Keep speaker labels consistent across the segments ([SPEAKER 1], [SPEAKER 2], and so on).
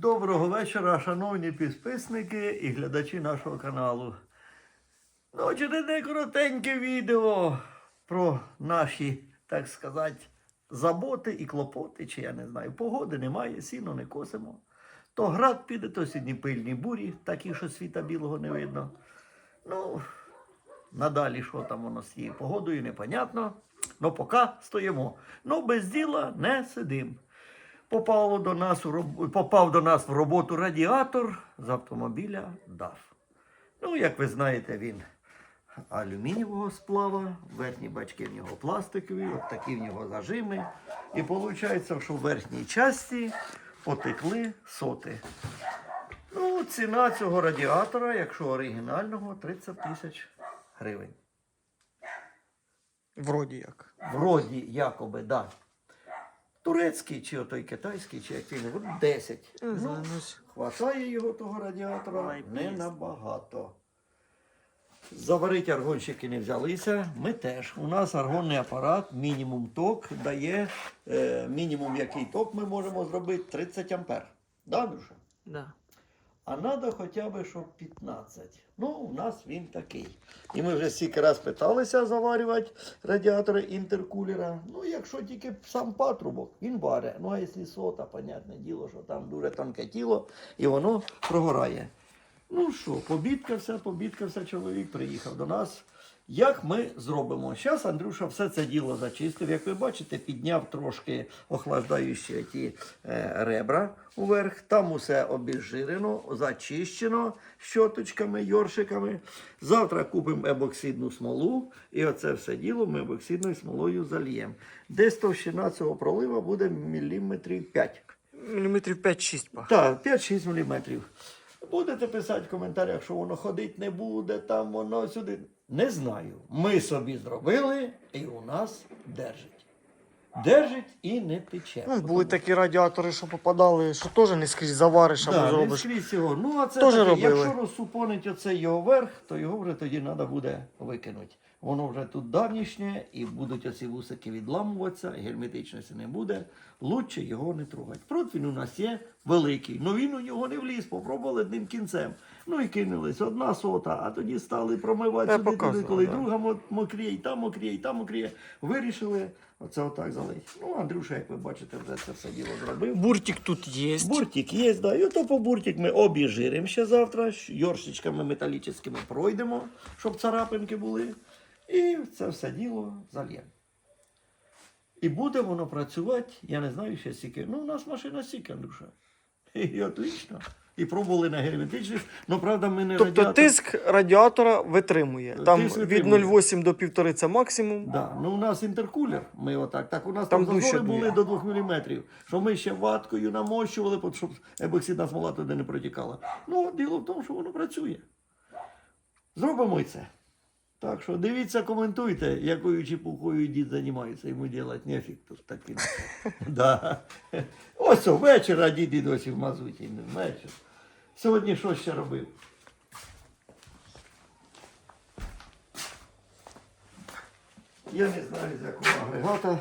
[SPEAKER 1] Доброго вечора, шановні підписники і глядачі нашого каналу. Ну, очередне коротеньке відео про наші, так сказати, заботи і клопоти, чи я не знаю. Погоди немає, сіно не косимо. То град піде, то сьогодні пильні бурі, такі, що світа білого не видно. Ну, надалі, що там воно з цією погодою, непонятно. Ну, поки стоїмо. Ну, без діла не сидим. Попав до нас у роб... попав до нас в роботу радіатор з автомобіля DAF. Ну, як ви знаєте, він алюмінієвого сплава, верхні бачки в нього пластикові, от такі в нього зажими. І виходить, що в верхній часті потекли соти. Ну, ціна цього радіатора, якщо оригінального, 30 тисяч гривень.
[SPEAKER 2] Вроді як.
[SPEAKER 1] Вроді, якоби, да. Турецький, чи той китайський, чи який, ну, 10.
[SPEAKER 2] Не
[SPEAKER 1] Ну,
[SPEAKER 2] ну,
[SPEAKER 1] хватає його того радіатора не набагато. Заварити аргонщики не взялися. Ми теж. У нас аргонний апарат, мінімум ток дає, е, мінімум який ток ми можемо зробити 30 ампер. Да, Андрюша?
[SPEAKER 2] Да.
[SPEAKER 1] А треба хоча б, щоб 15. Ну, у нас він такий. І ми вже стільки раз питалися заварювати радіатори інтеркулера. Ну, якщо тільки сам патрубок, він варе. Ну, а якщо сота, понятне діло, що там дуже тонке тіло, і воно прогорає. Ну що, побідкався, побідкався, чоловік приїхав до нас. Як ми зробимо? Зараз Андрюша все це діло зачистив. Як ви бачите, підняв трошки охлаждаючі ті е, ребра уверх. Там усе обезжирено, зачищено щоточками, йоршиками. Завтра купимо ебоксидну смолу, і оце все діло ми ебоксидною смолою зальємо. Десь товщина цього пролива буде міліметрів 5.
[SPEAKER 2] Міліметрів 5-6.
[SPEAKER 1] Так, 5-6 мм. Будете писати в коментарях, що воно ходить не буде, там воно сюди. Не знаю. Ми собі зробили, і у нас держить. Держить і не тече.
[SPEAKER 2] Ну, були такі радіатори, що попадали, що теж не скрізь завариш або
[SPEAKER 1] Да, не скрізь його. Ну, а це таке, якщо розсупонить оцей його верх, то його вже тоді треба буде викинути. Воно вже тут давнішнє, і будуть оці вусики відламуватися, герметичності не буде. Лучше його не трогати. Противень у нас є великий, але він у нього не вліз, попробували одним кінцем. Ну і кинулись одна сота, а тоді стали промивати
[SPEAKER 2] Я
[SPEAKER 1] сюди, туди, коли
[SPEAKER 2] да.
[SPEAKER 1] друга мокріє, і там мокріє, і там мокріє. Вирішили оце отак залити. Ну, Андрюша, як ви бачите, вже це все діло зробив.
[SPEAKER 2] Буртик тут є.
[SPEAKER 1] Буртик є, да. І ото по буртик ми обіжиримо ще завтра, йоршичками металічними пройдемо, щоб царапинки були. І це все діло зальємо. І буде воно працювати, я не знаю ще скільки. Ну, у нас машина стільки, Андрюша. І отлично. І пробували на герметичність, але правда ми не
[SPEAKER 2] Тобто
[SPEAKER 1] радіатор-
[SPEAKER 2] тиск радіатора витримує. Там
[SPEAKER 1] Тиск
[SPEAKER 2] від 0,8 до 1,5 це максимум.
[SPEAKER 1] Да. Ну, у нас інтеркулер, ми отак. Так у нас
[SPEAKER 2] Там
[SPEAKER 1] там, зазори були до 2 мм, що ми ще ваткою намощували, щоб ебоксидна смола туди не протікала. Ну, діло в тому, що воно працює. Зробимо і це. Так що дивіться, коментуйте, якою чепухою дід займається, йому робити нефіг тут таким. да. Ось о, вечір, а дід і досі в мазуті. Вечір. Сьогодні що ще робив? Я не знаю, з якого агрегата.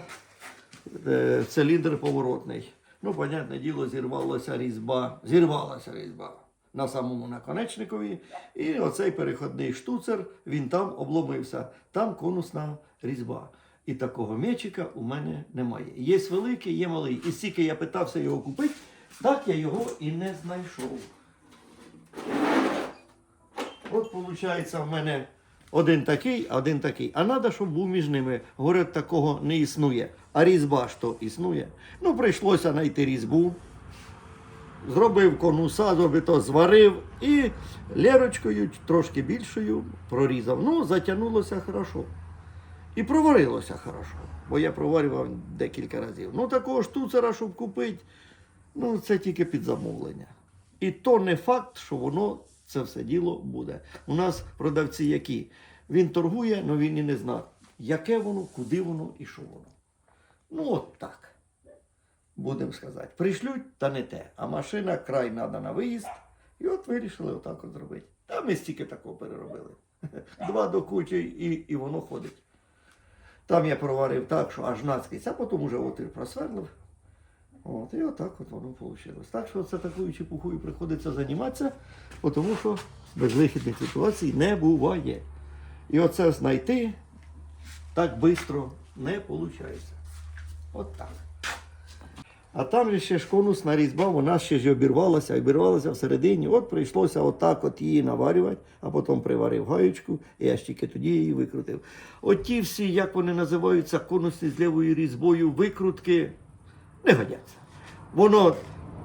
[SPEAKER 1] Е, Циліндр поворотний. Ну, понятне діло, зірвалася різьба. Зірвалася різьба на самому наконечникові. І оцей переходний штуцер, він там обломився. Там конусна різьба. І такого м'ячика у мене немає. Є великий, є малий. І стільки я питався його купити, так я його і не знайшов. От виходить, в мене один такий, один такий. А треба, щоб був між ними. Говорять, такого не існує. А різьба то існує. Ну, прийшлося знайти різьбу. Зробив конуса, зробив то зварив і лірочкою трошки більшою прорізав. Ну, затягнулося хорошо. І проварилося хорошо. Бо я проварював декілька разів. Ну, такого штуцера, щоб купити, ну, це тільки під замовлення. І то не факт, що воно це все діло буде. У нас продавці які? Він торгує, але він і не знає, яке воно, куди воно і що воно. Ну, от так. Будемо сказати. Пришлють, та не те. А машина край треба на виїзд. І от вирішили отак от зробити. Та ми стільки такого переробили. Два до кучі і, і воно ходить. Там я проварив так, що аж нацькість, а потім уже отвір просверлив. От, і отак от воно вийшло. Так що це такою чепухою приходиться займатися, тому що безвихідних ситуацій не буває. І оце знайти так швидко не виходить. От так. А там же ще ж конусна різьба, вона ще ж обірвалася, обірвалася всередині. От прийшлося отак от її наварювати, а потім приварив гаєчку, і я ж тільки тоді її викрутив. От ті всі, як вони називаються, конусні з лівою різьбою, викрутки не годяться. Воно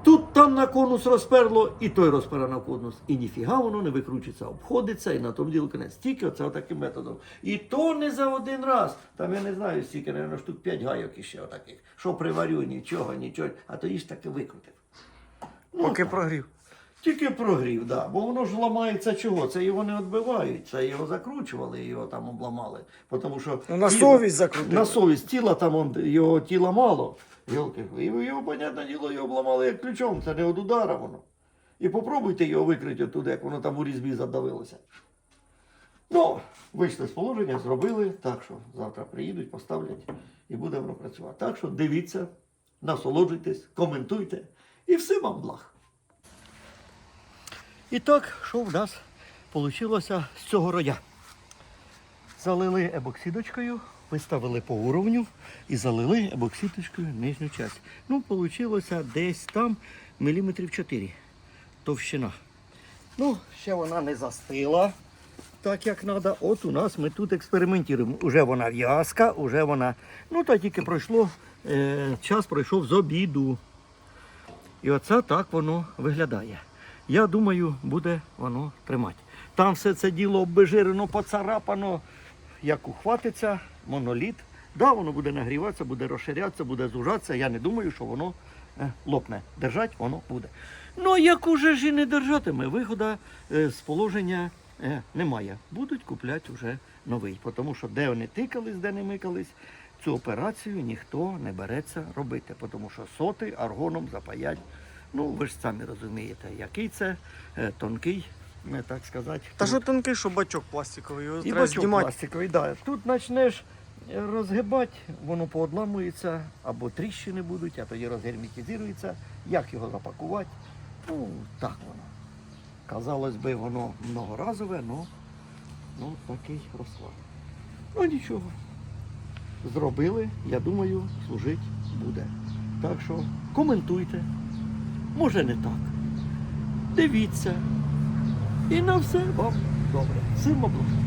[SPEAKER 1] тут там на конус розперло, і той розпера на конус. І ніфіга воно не викручується, обходиться, і на тому діло кінець. Тільки оце таким методом. І то не за один раз. Там я не знаю, стільки, мабуть, штук 5 гайок іще отаких. Що приварю, нічого, нічого. А то ж таки викрутив. Ну,
[SPEAKER 2] Поки
[SPEAKER 1] так.
[SPEAKER 2] прогрів.
[SPEAKER 1] Тільки прогрів, да. бо воно ж ламається чого? Це його не відбивають, це його закручували, його там обламали. Тому що
[SPEAKER 2] Ну, на
[SPEAKER 1] тіло-
[SPEAKER 2] совість закрутили.
[SPEAKER 1] На совість тіла там його тіла мало. Йолки, його, понятне діло, його обламали як ключом, це не від удара воно. І попробуйте його викрити туди, як воно там у різьбі задавилося. Ну, вийшли з положення, зробили, так що завтра приїдуть, поставлять і буде воно працювати. Так що дивіться, насолоджуйтесь, коментуйте і все вам благ. І так, що в нас вийшло з цього роя? Залили ебоксидочкою, виставили по уровню і залили ебоксидочкою нижню частину. Ну, вийшло десь там міліметрів 4 товщина. Ну, ще вона не застила так, як треба. От у нас ми тут експериментуємо. Уже вона в'язка, уже вона. Ну, та тільки пройшло, е, час пройшов з обіду. І оце так воно виглядає. Я думаю, буде воно тримати. Там все це діло обезжирено, поцарапано, як ухватиться, моноліт. Да, воно буде нагріватися, буде розширятися, буде зужатися. Я не думаю, що воно е, лопне. Держать воно буде. Ну, як уже ж і не держатиме, виходу е, з положення е, немає. Будуть купляти вже новий. Тому що де вони тикались, де не микались, цю операцію ніхто не береться робити. Тому що соти аргоном запаять. Ну, ви ж самі розумієте, який це тонкий, не так сказати.
[SPEAKER 2] Та що тонкий, що бачок пластиковий, його
[SPEAKER 1] І
[SPEAKER 2] треба
[SPEAKER 1] бачок
[SPEAKER 2] знімати.
[SPEAKER 1] пластиковий, да. Тут почнеш розгибати, воно поодламується, або тріщини будуть, а тоді розгерметизується. Як його запакувати? Ну, так воно. Казалось би, воно многоразове, але ну, такий розклад. Ну нічого. Зробили, я думаю, служить буде. Так що коментуйте. Може не так. Дивіться. І на все вам добре. Всім область.